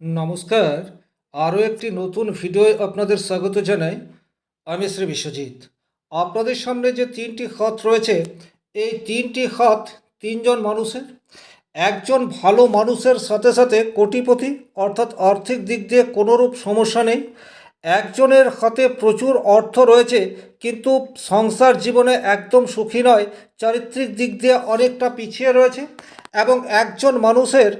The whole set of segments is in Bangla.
নমস্কার। আরও একটি নতুন ভিডিওয় আপনাদের স্বাগত জানাই। আমি শ্রী বিশ্বজিৎ। আপনাদের সামনে যে তিনটি হাত রয়েছে, এই তিনটি হাত তিনজন মানুষের, একজন ভালো মানুষের সাথে সাথে কোটিপতি, অর্থাৎ আর্থিক দিক দিয়ে কোনোরূপ সমস্যা নেই। একজনের হাতে প্রচুর অর্থ রয়েছে, কিন্তু সংসার জীবনে একদম সুখী নয়, চারিত্রিক দিক দিয়ে অনেকটা পিছিয়ে রয়েছে এবং একজন মানুষের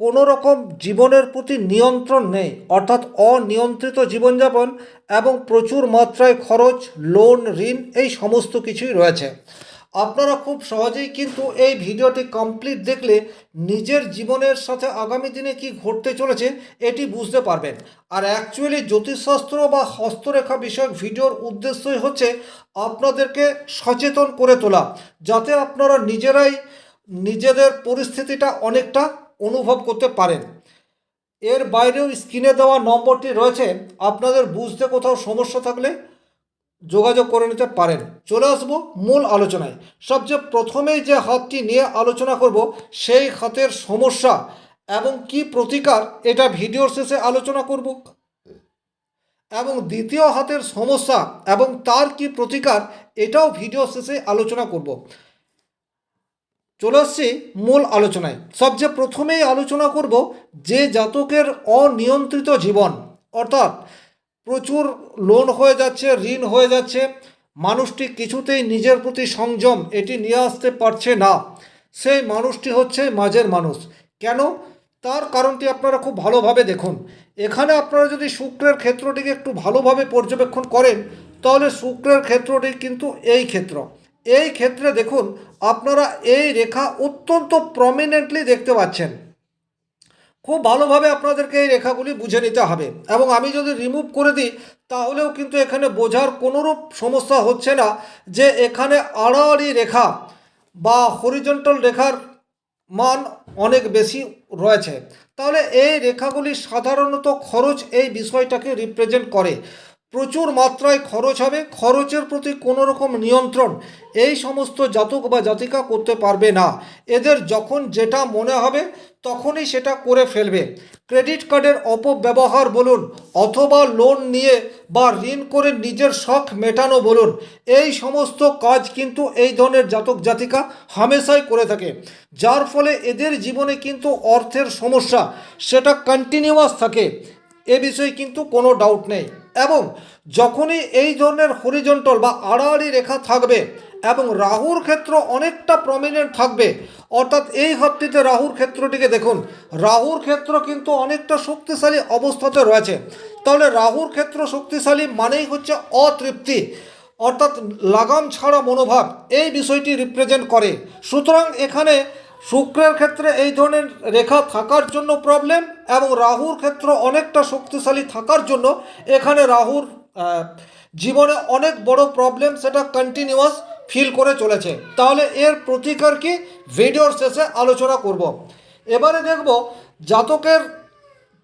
কোনো রকম জীবনের প্রতি নিয়ন্ত্রণ নেই, অর্থাৎ অনিয়ন্ত্রিত জীবনযাপন এবং প্রচুর মাত্রায় খরচ, লোন, ঋণ, এই সমস্ত কিছুই রয়েছে। আপনারা খুব সহজেই কিন্তু এই ভিডিওটি কমপ্লিট দেখলে নিজের জীবনের সাথে আগামী দিনে কি ঘটতে চলেছে, এটি বুঝতে পারবেন। আর অ্যাকচুয়ালি জ্যোতিষশাস্ত্র বা হস্তরেখা বিষয়ক ভিডিওর উদ্দেশ্যই হচ্ছে আপনাদেরকে সচেতন করে তোলা, যাতে আপনারা নিজেরাই নিজেদের পরিস্থিতিটা অনেকটা অনুভব করতে পারেন। এর বাইরেও স্ক্রিনে দেওয়া নম্বরটি রয়েছে। আপনাদের বুঝতে কোথাও সমস্যা থাকলে যোগাযোগ করে নিতে পারেন। চলে আসব মূল আলোচনায়। সবচেয়ে প্রথমেই যে হাতটি নিয়ে আলোচনা করব, সেই হাতের সমস্যা এবং কি প্রতিকার এটা ভিডিওর শেষে আলোচনা করব। এবং দ্বিতীয় হাতের সমস্যা এবং তার কি প্রতিকার এটাও ভিডিও শেষে আলোচনা করব। চলে আসছি মূল আলোচনায়। সবচেয়ে প্রথমেই আলোচনা করব যে জাতকের অনিয়ন্ত্রিত জীবন, অর্থাৎ প্রচুর লোন হয়ে যাচ্ছে, ঋণ হয়ে যাচ্ছে, মানুষটি কিছুতেই নিজের প্রতি সংযম এটি নিয়ে আসতে পারছে না। সেই মানুষটি হচ্ছে মাঝের মানুষ। কেন? তার কারণটি আপনারা খুব ভালোভাবে দেখুন। এখানে আপনারা যদি শুক্রের ক্ষেত্রটিকে একটু ভালোভাবে পর্যবেক্ষণ করেন, তাহলে শুক্রের ক্ষেত্রটি কিন্তু এই ক্ষেত্র। এই ক্ষেত্রে দেখুন, আপনারা এই রেখা অত্যন্ত প্রমিনেন্টলি দেখতে পাচ্ছেন। খুব ভালোভাবে আপনাদেরকে এই রেখাগুলি বুঝে নিতে হবে। এবং আমি যদি রিমুভ করে দিই, তাহলেও কিন্তু এখানে বোঝার কোনোরূপ সমস্যা হচ্ছে না যে এখানে আড়াআড়ি রেখা বা হরিজন্টাল রেখার মান অনেক বেশি রয়েছে। তাহলে এই রেখাগুলি সাধারণত খরচ এই বিষয়টাকে রিপ্রেজেন্ট করে। প্রচুর মাত্রায় খরচ হবে। খরচের প্রতি কোনো রকম নিয়ন্ত্রণ এই সমস্ত জাতক বা জাতিকা করতে পারবে না। এদের যখন যেটা মনে হবে, তখনই সেটা করে ফেলবে। ক্রেডিট কার্ডের অপব্যবহার বলুন অথবা লোন নিয়ে বা ঋণ করে নিজের শখ মেটানো বলুন, এই সমস্ত কাজ কিন্তু এই ধরনের জাতক জাতিকা হামেশাই করে থাকে। যার ফলে এদের জীবনে কিন্তু অর্থের সমস্যা, সেটা কন্টিনিউয়াস থাকে। এ বিষয়ে কিন্তু কোনো ডাউট নেই। এবং যখনই এই ধরনের হরিজন্টল বা আড়াআড়ি রেখা থাকবে এবং রাহুর ক্ষেত্র অনেকটা প্রমিনেন্ট থাকবে, অর্থাৎ এই হাতটিতে রাহুর ক্ষেত্রটিকে দেখুন, রাহুর ক্ষেত্র কিন্তু অনেকটা শক্তিশালী অবস্থাতে রয়েছে। তাহলে রাহুর ক্ষেত্র শক্তিশালী মানেই হচ্ছে অতৃপ্তি, অর্থাৎ লাগাম ছাড়া মনোভাব, এই বিষয়টি রিপ্রেজেন্ট করে। সুতরাং এখানে শুক্রের ক্ষেত্রে এই ধরনের রেখা থাকার জন্য প্রবলেম এবং রাহুর ক্ষেত্র অনেকটা শক্তিশালী থাকার জন্য এখানে রাহুর জীবনে অনেক বড় প্রবলেম সেটা কন্টিনিউয়াস ফিল করে চলেছে। তাহলে এর প্রতিকার কি? ভিডিওর শেষে আলোচনা করব। এবারে দেখব জাতকের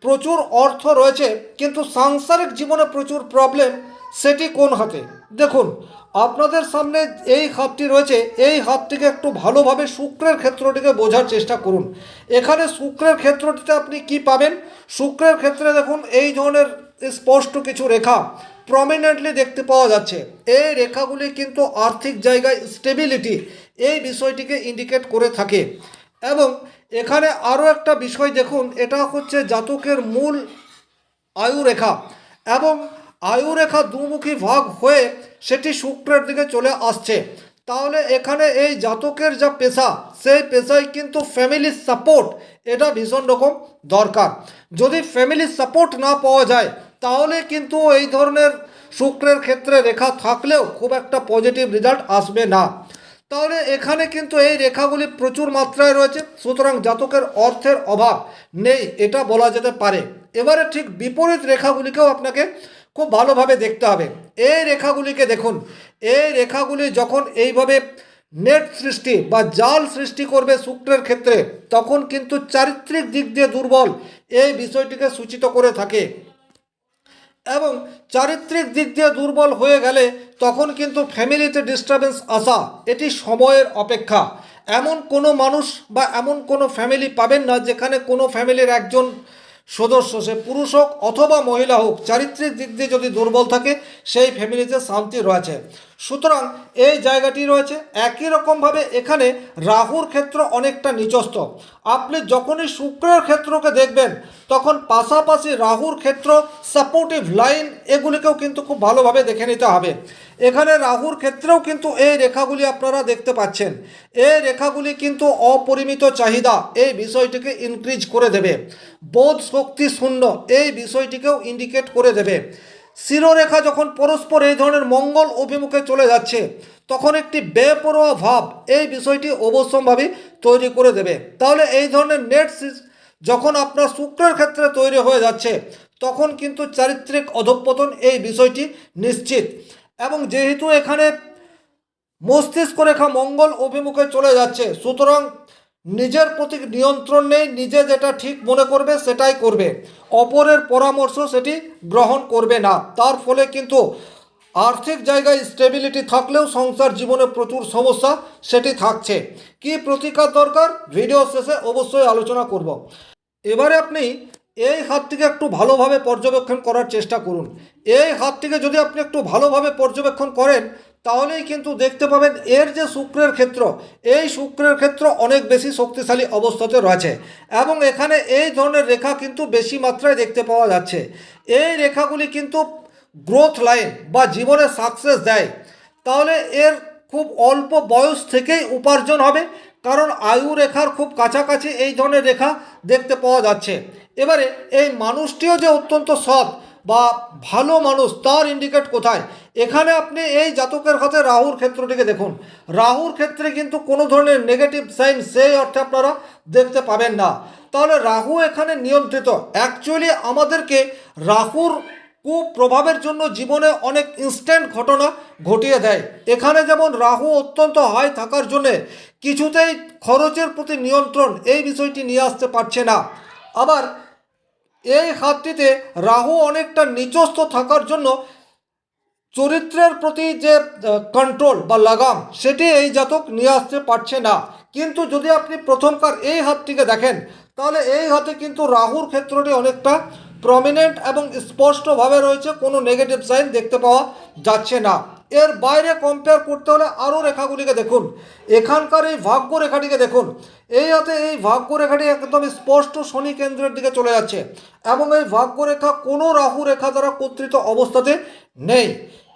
প্রচুর অর্থ রয়েছে, কিন্তু সাংসারিক জীবনে প্রচুর প্রবলেম সেটি কোন হাতে? দেখুন, আপনাদের সামনে এই হাতটি রয়েছে, এই হাতটিকে একটু ভালোভাবে শুক্রের ক্ষেত্রটিকে বোঝার চেষ্টা করুন। এখানে শুক্রের ক্ষেত্রটিতে আপনি কি পাবেন? শুক্রের ক্ষেত্রে দেখুন, এই ধরনের স্পষ্ট কিছু রেখা প্রমিনেন্টলি দেখতে পাওয়া যাচ্ছে। এই রেখাগুলি কিন্তু আর্থিক জায়গায় স্টেবিলিটি এই বিষয়টিকে ইন্ডিকেট করে থাকে। এবং এখানে আরও একটা বিষয় দেখুন, এটা হচ্ছে জাতকের মূল আয়ু রেখা। এবং আয়ুরেখা দুমুখী ভাগ হয়ে সেটি শুক্রের দিকে চলে আসছে। তাহলে এখানে এই জাতকের যা পেশা, সেই পেশায় কিন্তু ফ্যামিলির সাপোর্ট এটা ভীষণ রকম দরকার। যদি ফ্যামিলির সাপোর্ট না পাওয়া যায়, তাহলে কিন্তু এই ধরনের শুক্রের ক্ষেত্রে রেখা থাকলেও খুব একটা পজিটিভ রেজাল্ট আসবে না। তাহলে এখানে কিন্তু এই রেখাগুলি প্রচুর মাত্রায় রয়েছে, সুতরাং জাতকের অর্থের অভাব নেই, এটা বলা যেতে পারে। এবারে ঠিক বিপরীত রেখাগুলিকেও আপনাকে খুব ভালোভাবে দেখতে হবে। এই রেখাগুলিকে দেখুন। এই রেখাগুলি যখন এইভাবে নেট সৃষ্টি বা জাল সৃষ্টি করবে শুক্রের ক্ষেত্রে, তখন কিন্তু চারিত্রিক দিক দিয়ে দুর্বল এই বিষয়টিকে সূচিত করে থাকে। এবং চারিত্রিক দিক দিয়ে দুর্বল হয়ে গেলে তখন কিন্তু ফ্যামিলিতে ডিস্টারবেন্স আসা, এটি সময়ের অপেক্ষা। এমন কোনো মানুষ বা এমন কোনো ফ্যামিলি পাবেন না যেখানে কোনো ফ্যামিলির একজন সদস্য, সে পুরুষ হোক অথবা মহিলা হোক, চারিত্রিক দিক দিয়ে যদি দুর্বল থাকে, সেই ফ্যামিলিতে শান্তি রয়েছে। সুতরাং এই জায়গাটি রয়েছে একই রকমভাবে এখানে রাহুর ক্ষেত্র অনেকটা নিচস্থ আপনি যখনই শুক্রের ক্ষেত্রকে দেখবেন, তখন পাশাপাশি রাহুর ক্ষেত্র সাপোর্টিভ লাইন এগুলিকেও কিন্তু খুব ভালোভাবে দেখে নিতে হবে। এখানে রাহুর ক্ষেত্রেও কিন্তু এই রেখাগুলি আপনারা দেখতে পাচ্ছেন। এই রেখাগুলি কিন্তু অপরিমিত চাহিদা এই বিষয়টিকে ইনক্রিজ করে দেবে। বোধ শক্তি শূন্য এই বিষয়টিকেও ইন্ডিকেট করে দেবে। শিরোরেখা যখন পরস্পর এই ধরনের মঙ্গল অভিমুখে চলে যাচ্ছে, তখন একটি বেপরোয়া ভাব এই বিষয়টি অবশ্যম্ভাবী তৈরি করে দেবে। তাহলে এই ধরনের নেট যখন আপনার শুক্রের ক্ষেত্রে তৈরি হয়ে যাচ্ছে, তখন কিন্তু চারিত্রিক অধঃপতন এই বিষয়টি নিশ্চিত। এবং যেহেতু এখানে মস্তিষ্ক রেখা মঙ্গল অভিমুখে চলে যাচ্ছে, সুতরাং নিজের প্রতি নিয়ন্ত্রণ নেই, নিজে যেটা ঠিক মনে করবে সেটাই করবে। অপরের পরামর্শ সেটি গ্রহণ করবে না। তার ফলে কিন্তু আর্থিক জায়গায় স্টেবিলিটি থাকলেও সংসার জীবনে প্রচুর সমস্যা সেটি থাকছে। কি প্রতিকার দরকার? ভিডিও শেষে অবশ্যই আলোচনা করব। এবারে আপনি এই হাতটিকে একটু ভালোভাবে পর্যবেক্ষণ করার চেষ্টা করুন। এই হাতটিকে যদি আপনি একটু ভালোভাবে পর্যবেক্ষণ করেন তাহলেই কিন্তু দেখতে পাবেন এর যে শুক্রের ক্ষেত্র, এই শুক্রের ক্ষেত্র অনেক বেশি শক্তিশালী অবস্থাতে রয়েছে এবং এখানে এই ধরনের রেখা কিন্তু বেশি মাত্রায় দেখতে পাওয়া যাচ্ছে। এই রেখাগুলি কিন্তু গ্রোথ লাইন বা জীবনে সাকসেস দেয়। তাহলে এর খুব অল্প বয়স থেকেই উপার্জন হবে, কারণ আয়ু রেখার খুব কাছাকাছি এই ধরনের রেখা দেখতে পাওয়া যাচ্ছে। এবারে এই মানুষটিও যে অত্যন্ত সৎ বা ভালো মানুষ, তার ইন্ডিকেট কোথায়? এখানে আপনি এই জাতকের হাতে রাহুর ক্ষেত্রটিকে দেখুন। রাহুর ক্ষেত্রে কিন্তু কোনো ধরনের নেগেটিভ সাইন সেই অর্থে আপনারা দেখতে পাবেন না। তাহলে রাহু এখানে নিয়ন্ত্রিত। অ্যাকচুয়ালি আমাদেরকে রাহুর কুপ্রভাবের জন্য জীবনে অনেক ইনস্ট্যান্ট ঘটনা ঘটিয়ে দেয়। এখানে যেমন রাহু অত্যন্ত হাই থাকার জন্যে কিছুতেই খরচের প্রতি নিয়ন্ত্রণ এই বিষয়টি নিয়ে আসতে পারছে না। আবার এই হাতটিতে রাহু অনেকটা নিচস্থ থাকার জন্য চরিত্রের প্রতি যে কন্ট্রোল বা লাগাম, সেটি এই জাতক নিয়ে আসতে পারছে না। কিন্তু যদি আপনি প্রথমকার এই হাতটিকে দেখেন, তাহলে এই হাতে কিন্তু রাহুর ক্ষেত্রটি অনেকটা প্রমিনেন্ট এবং স্পষ্টভাবে রয়েছে, কোনো নেগেটিভ সাইন দেখতে পাওয়া যাচ্ছে না। এর বাইরে কম্পেয়ার করতে হলে আরও রেখাগুলিকে দেখুন। এখানকার এই ভাগ্য রেখাটিকে দেখুন। এই হাতে এই ভাগ্য রেখাটি একদম স্পষ্ট শনি কেন্দ্রের দিকে চলে যাচ্ছে এবং এই ভাগ্য রেখা কোনো রাহু রেখা দ্বারা কর্তৃত অবস্থাতে নেই।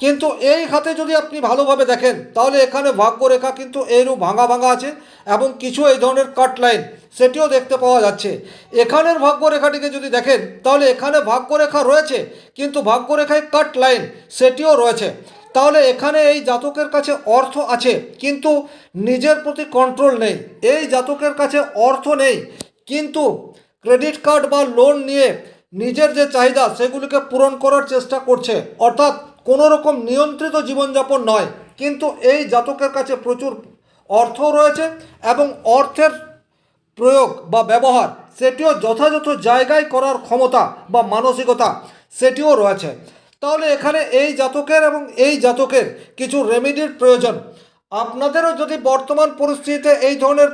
কিন্তু এই হাতে যদি আপনি ভালোভাবে দেখেন, তাহলে এখানে ভাগ্য রেখা কিন্তু এইরূপ ভাঙা ভাঙা আছে এবং কিছু এই ধরনের কাট লাইন সেটিও দেখতে পাওয়া যাচ্ছে। এখানের ভাগ্য রেখাটিকে যদি দেখেন, তাহলে এখানে ভাগ্য রেখা রয়েছে, কিন্তু ভাগ্য রেখায় কাট লাইন সেটিও রয়েছে। তাহলে এখানে এই জাতকের কাছে অর্থ আছে, কিন্তু নিজের প্রতি কন্ট্রোল নেই। এই জাতকের কাছে অর্থ নেই, কিন্তু ক্রেডিট কার্ড বা লোন নিয়ে নিজের যে চাহিদা, সেগুলিকে পূরণ করার চেষ্টা করছে। অর্থাৎ কোনো রকম নিয়ন্ত্রিত জীবনযাপন নয়, কিন্তু এই জাতকের কাছে প্রচুর অর্থ রয়েছে এবং অর্থের প্রয়োগ বা ব্যবহার, সেটিও যথাযথ জায়গায় করার ক্ষমতা বা মানসিকতা, সেটিও রয়েছে। তাহলে এখানে এই জাতকের এবং এই জাতকের কিছু রেমেডির প্রয়োজন। আপনাদেরও যদি বর্তমান পরিস্থিতিতে এই ধরনের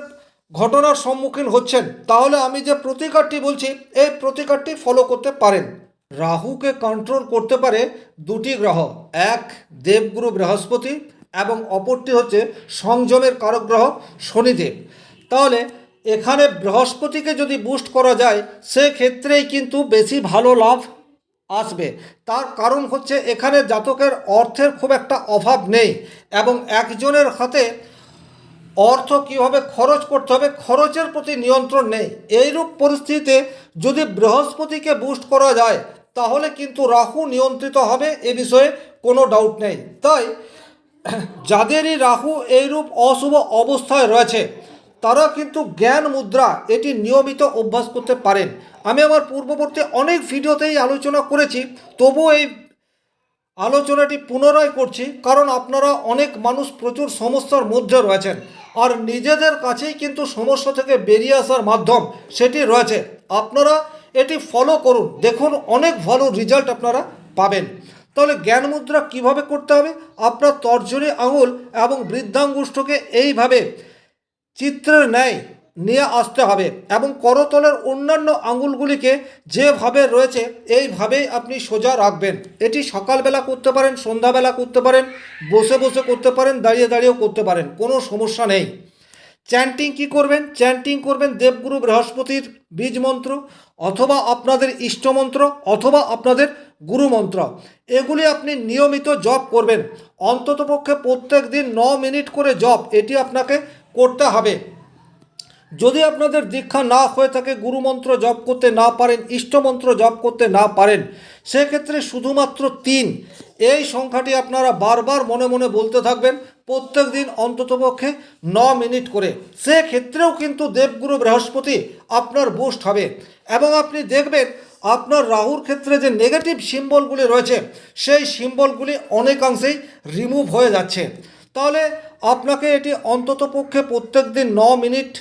ঘটনার সম্মুখীন হচ্ছেন, তাহলে আমি যে প্রতিকারটি বলছি, এই প্রতিকারটি ফলো করতে পারেন। রাহুকে কন্ট্রোল করতে পারে দুটি গ্রহ, এক দেবগুরু বৃহস্পতি এবং অপরটি হচ্ছে সংযমের কারক গ্রহ শনিদেব। তাহলে এখানে বৃহস্পতিকে যদি বুস্ট করা যায়, সেক্ষেত্রেই কিন্তু বেশি ভালো লাভ আসবে। তার কারণ হচ্ছে এখানে জাতকের অর্থের খুব একটা অভাব নেই এবং একজনের হাতে অর্থ কীভাবে খরচ করতে হবে, খরচের প্রতি নিয়ন্ত্রণ নেই। এইরূপ পরিস্থিতিতে যদি বৃহস্পতিকে বুস্ট করা যায়, তাহলে কিন্তু রাহু নিয়ন্ত্রিত হবে এ বিষয়ে কোনো ডাউট নেই। তাই, যাদেরই রাহু এইরূপ অশুভ অবস্থায় রয়েছে তারা কিন্তু জ্ঞান মুদ্রা এটি নিয়মিত অভ্যাস করতে পারেন। আমি আমার পূর্ববর্তী অনেক ভিডিওতেই আলোচনা করেছি, তবুও এই আলোচনাটি পুনরায় করছি, কারণ আপনারা অনেক মানুষ প্রচুর সমস্যার মধ্যে রয়েছেন। আর নিজেদের কাছেই কিন্তু সমস্যা থেকে বেরিয়ে আসার মাধ্যম সেটি রয়েছে। আপনারা এটি ফলো করুন, দেখুন অনেক ভালো রেজাল্ট আপনারা পাবেন। তাহলে জ্ঞান মুদ্রা কীভাবে করতে হবে? আপনার তর্জনী আঙুল এবং বৃদ্ধাঙ্গুষ্ঠকে এইভাবে চিত্রের ন্যায় নিয়ে আসতে হবে এবং করতলের অন্যান্য আঙুলগুলিকে যেভাবে রয়েছে, এইভাবেই আপনি সোজা রাখবেন। এটি সকালবেলা করতে পারেন, সন্ধ্যাবেলা করতে পারেন, বসে বসে করতে পারেন, দাঁড়িয়ে দাঁড়িয়েও করতে পারেন, কোনো সমস্যা নেই। চ্যান্টিং কি করবেন? চ্যান্টিং করবেন দেবগুরু বৃহস্পতির বীজ মন্ত্র, অথবা আপনাদের ইষ্টমন্ত্র অথবা আপনাদের গুরু মন্ত্র। এগুলি আপনি নিয়মিত জপ করবেন। অন্ততপক্ষে প্রত্যেক দিন ন মিনিট করে জপ, এটি আপনাকে করতে হবে। যদি আপনাদের দীক্ষা না হয়ে থাকে, গুরুমন্ত্র জপ করতে না পারেন, ইষ্টমন্ত্র জপ করতে না পারেন, সেক্ষেত্রে শুধুমাত্র তিন। এই সংখ্যাটি আপনারা বারবার মনে মনে বলতে থাকবেন, প্রত্যেক দিন অন্ততপক্ষে ন মিনিট করে। সেক্ষেত্রেও কিন্তু দেবগুরু বৃহস্পতি আপনার বুস্ট হবে এবং আপনি দেখবেন আপনার রাহুর ক্ষেত্রে যে নেগেটিভ সিম্বলগুলি রয়েছে, সেই সিম্বলগুলি অনেকাংশেই রিমুভ হয়ে যাচ্ছে। তাহলে আপনাকে এটি অন্ততপক্ষে প্রত্যেক দিন ন মিনিট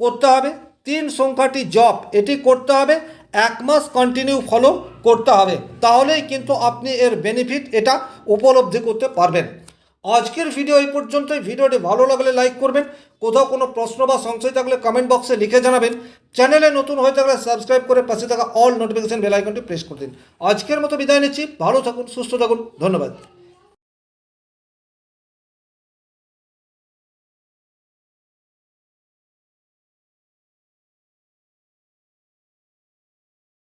করতে হবে। তিন সংখ্যাটি জব এটি করতে হবে। এক মাস কন্টিনিউ ফলো করতে হবে। তাহলেই কিন্তু আপনি এর বেনিফিট এটা উপলব্ধি করতে পারবেন। আজকের ভিডিও এই পর্যন্তই। ভিডিওটি ভালো লাগলে লাইক করবেন। কোথাও কোনো প্রশ্ন বা সংশয় থাকলে কমেন্ট বক্সে লিখে জানাবেন। চ্যানেলে নতুন হয়ে থাকলে সাবস্ক্রাইব করে পাশে থাকা অল নোটিফিকেশন বেল আইকনটি প্রেস করে দিন। আজকের মতো বিদায় নিচ্ছি। ভালো থাকুন, সুস্থ থাকুন। ধন্যবাদ।